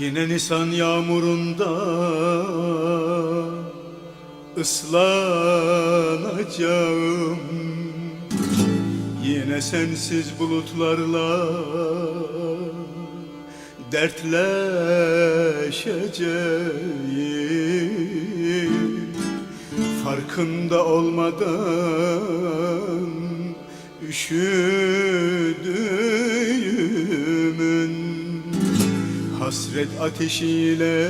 Yine Nisan yağmurunda ıslanacağım. Yine sensiz bulutlarla dertleşeceğim. Farkında olmadan üşüdüğümün Hasret ateşiyle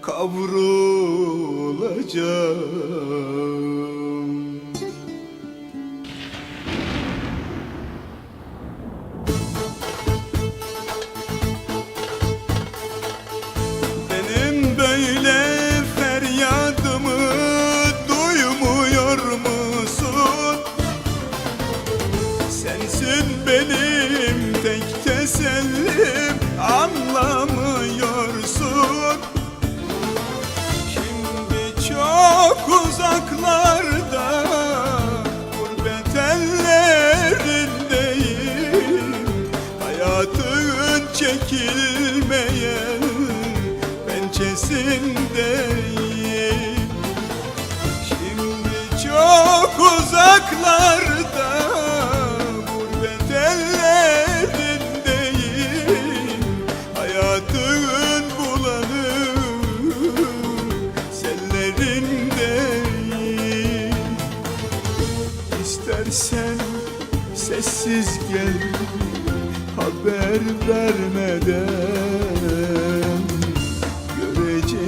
kavrulacağım pençesindeyim Şimdi çok uzaklarda gurbet ellerindeyim. Hayatın bulanık sellerindeyim. İstersen sessiz gel haber vermeden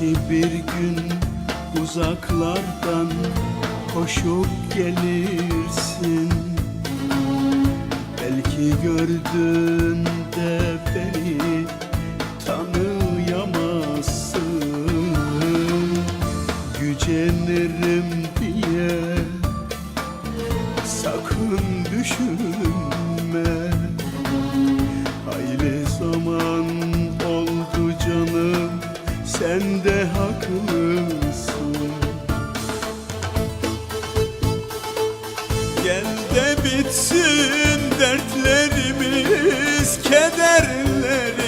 Belki bir gün uzaklardan koşup gelirsin. Belki gördüğünde beni tanıyamazsın. Gücenirim diye sakın düşünme sen de haklısın. Gel de bitsin dertlerimiz, kederlerimiz